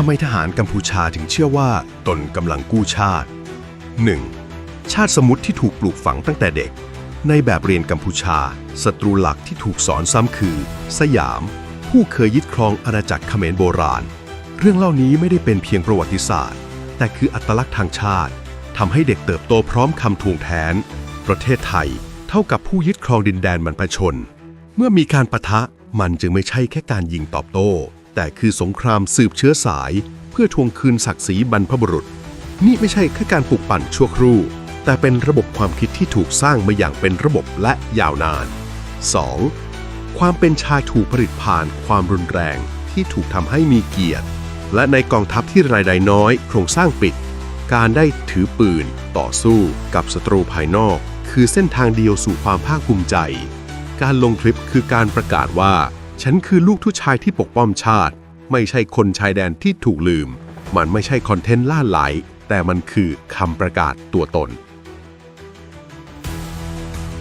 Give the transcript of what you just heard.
ทำไมทหารกัมพูชาถึงเชื่อว่าตนกำลังกู้ชาติ 1. ชาติสมุทรที่ถูกปลูกฝังตั้งแต่เด็ก ในแบบเรียนกัมพูชาศัตรูหลักที่ถูกสอนซ้ำคือ สยาม ผู้เคยยึดครองอาณาจักรเขมรโบราณ เรื่องเล่านี้ไม่ได้เป็นเพียงประวัติศาสตร์ แต่คืออัตลักษณ์ทางชาติทำให้เด็กเติบโตพร้อมคำทวงแทน ประเทศไทยเท่ากับผู้ยึดครองดินแดนบรรพชน เมื่อมีการปะทะมันจึงไม่ใช่แค่การยิงตอบโต้ แต่คือสงครามสืบเชื้อสาย เพื่อทวงคืนศักดิ์ศรีบรรพบุรุษ นี่ไม่ใช่แค่การปลุกปั่นชั่วครู่ แต่เป็นระบบความคิดที่ถูกสร้างมาอย่างเป็นระบบและยาวนาน 2. ความเป็นชายถูกผลิตผ่านความรุนแรงที่ถูกทำให้มีเกียรติ และในกองทัพที่รายได้น้อย โครงสร้างปิด การได้ถือปืน ต่อสู้กับศัตรูภายนอก คือเส้นทางเดียวสู่ความภาคภูมิใจ การลงคลิปคือการประกาศว่า ฉันคือลูกทุกชายที่ปกป้องชาติ ไม่ใช่คนชายแดนที่ถูกลืม มันไม่ใช่คอนเทนต์ล่าไหล แต่มันคือคำประกาศตัวตน